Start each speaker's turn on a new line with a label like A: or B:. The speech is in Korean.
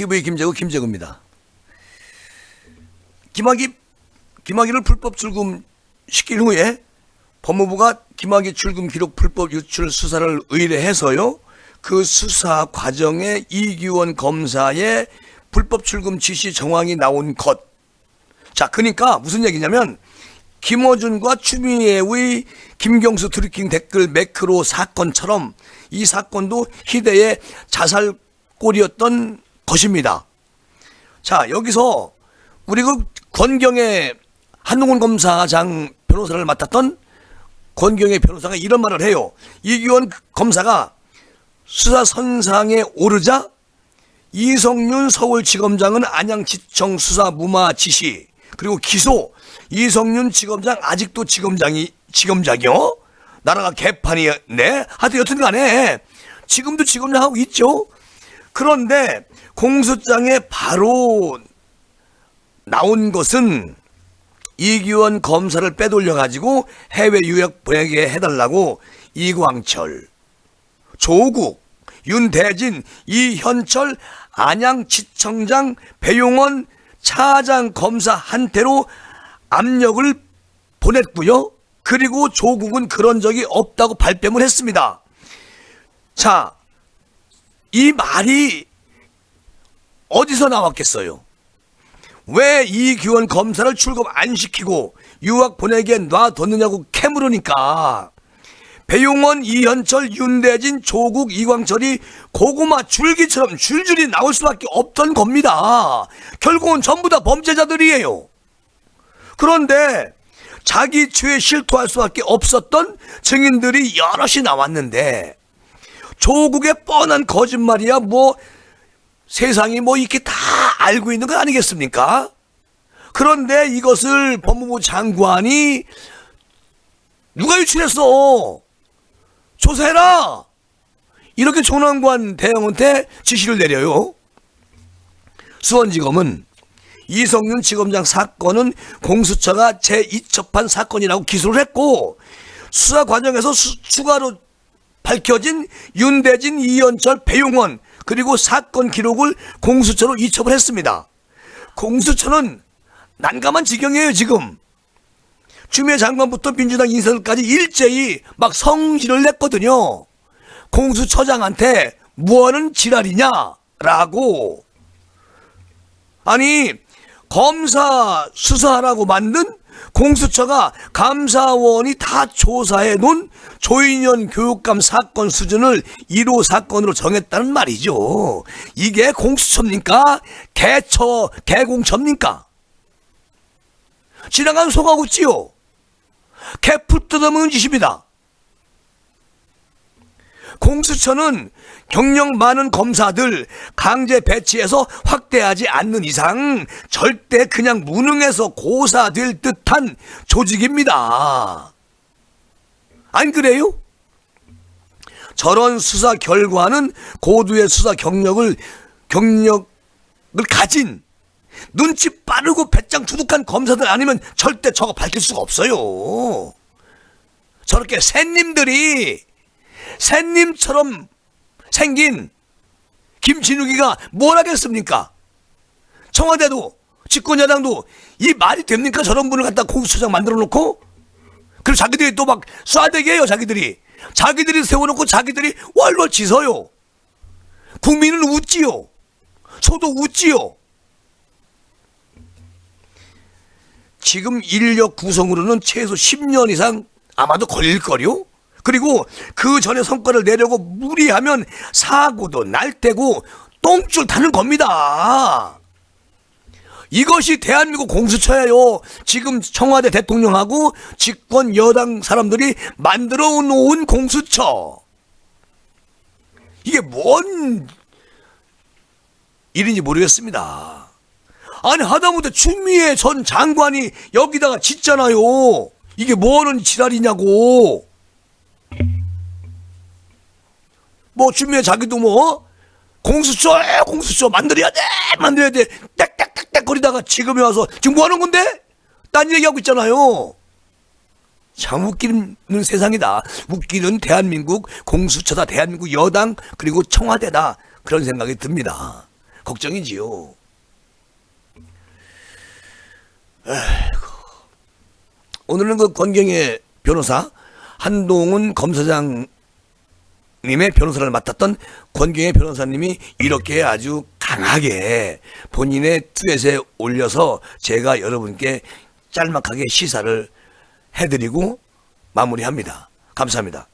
A: TV 김재구 김재구입니다. 김학의 김학의를 불법 출금 시킨 후에 법무부가 김학의 출금 기록 불법 유출 수사를 의뢰해서요. 그 수사 과정에 이규원 검사의 불법 출금 지시 정황이 나온 것. 자, 그러니까 무슨 얘기냐면 김어준과 추미애의 김경수 트리킹 댓글 매크로 사건처럼 이 사건도 희대의 자살골이었던 것입니다. 자, 여기서 우리 그 권경의 한동훈 검사장 변호사를 맡았던 권경의 변호사가 이런 말을 해요. 이규원 검사가 수사 선상에 오르자 이성윤 서울지검장은 안양지청 수사 무마 지시 그리고 기소 이성윤 지검장 아직도 지검장이 지검장이요? 나라가 개판이네. 하여튼 여튼간에 지금도 지검장 하고 있죠. 그런데 공소장에 바로 나온 것은 이규원 검사를 빼돌려 가지고 해외 유학 보내게 해달라고 이광철, 조국, 윤대진, 이현철, 안양지청장, 배용원 차장 검사한테로 압력을 보냈고요. 그리고 조국은 그런 적이 없다고 발뺌을 했습니다. 자, 이 말이 어디서 나왔겠어요? 왜 이규원 검사를 출금 안 시키고 유학 보내게 놔뒀느냐고 캐물으니까 배용원, 이현철, 윤대진, 조국, 이광철이 고구마 줄기처럼 줄줄이 나올 수밖에 없던 겁니다. 결국은 전부 다 범죄자들이에요. 그런데 자기 죄에 실토할 수밖에 없었던 증인들이 여럿이 나왔는데 조국의 뻔한 거짓말이야 뭐 세상이 뭐 이렇게 다 알고 있는 거 아니겠습니까? 그런데 이것을 법무부 장관이 누가 유출했어? 조사해라! 이렇게 조남관 대행한테 지시를 내려요. 수원지검은 이성윤 지검장 사건은 공수처가 제2처판 사건이라고 기소를 했고 수사 과정에서 수- 추가로 밝혀진 윤대진, 이현철, 배용원 그리고 사건 기록을 공수처로 이첩을 했습니다. 공수처는 난감한 지경이에요 지금. 추미애 장관부터 민주당 인사들까지 일제히 막 성질을 냈거든요. 공수처장한테 뭐하는 지랄이냐라고. 아니 검사 수사하라고 만든 공수처가 감사원이 다 조사해 놓은 조인현 교육감 사건 수준을 1호 사건으로 정했다는 말이죠. 이게 공수처입니까? 개처, 개공처입니까? 지나간 소가 웃지요. 개풀 뜯어먹는 짓입니다. 공수처는 경력 많은 검사들 강제 배치해서 확대하지 않는 이상 절대 그냥 무능해서 고사될 듯한 조직입니다. 안 그래요? 저런 수사 결과는 고도의 수사 경력을 경력을 가진 눈치 빠르고 배짱 두둑한 검사들 아니면 절대 저거 밝힐 수가 없어요. 저렇게 새님들이 새님처럼 생긴 김진욱이가 뭘 하겠습니까? 청와대도 집권여당도 이 말이 됩니까? 저런 분을 갖다 공수처장 만들어 놓고 그리고 자기들이 또 막 쏴대기 해요 자기들이 자기들이 세워놓고 자기들이 월월 지서요 국민은 웃지요 저도 웃지요 지금 인력 구성으로는 최소 10년 이상 아마도 걸릴 거요. 그리고 그 전에 성과를 내려고 무리하면 사고도 날 테고 똥줄 타는 겁니다. 이것이 대한민국 공수처예요. 지금 청와대 대통령하고 집권 여당 사람들이 만들어 놓은 공수처. 이게 뭔 일인지 모르겠습니다. 아니 하다못해 추미애 전 장관이 여기다가 짓잖아요. 이게 뭐하는 지랄이냐고. 뭐 추미애 자기도 뭐 공수처 에, 공수처 만들어야 돼 만들어야 돼 땡땡땡땡 거리다가 지금에 와서 지금 뭐 하는 건데? 딴 얘기하고 있잖아요. 참 웃기는 세상이다. 웃기는 대한민국 공수처다. 대한민국 여당 그리고 청와대다. 그런 생각이 듭니다. 걱정이지요. 오늘은 그 권경의 변호사 한동훈 검사장 님의 변호사를 맡았던 권경의 변호사님이 이렇게 아주 강하게 본인의 트윗에 올려서 제가 여러분께 짤막하게 시사를 해드리고 마무리합니다. 감사합니다.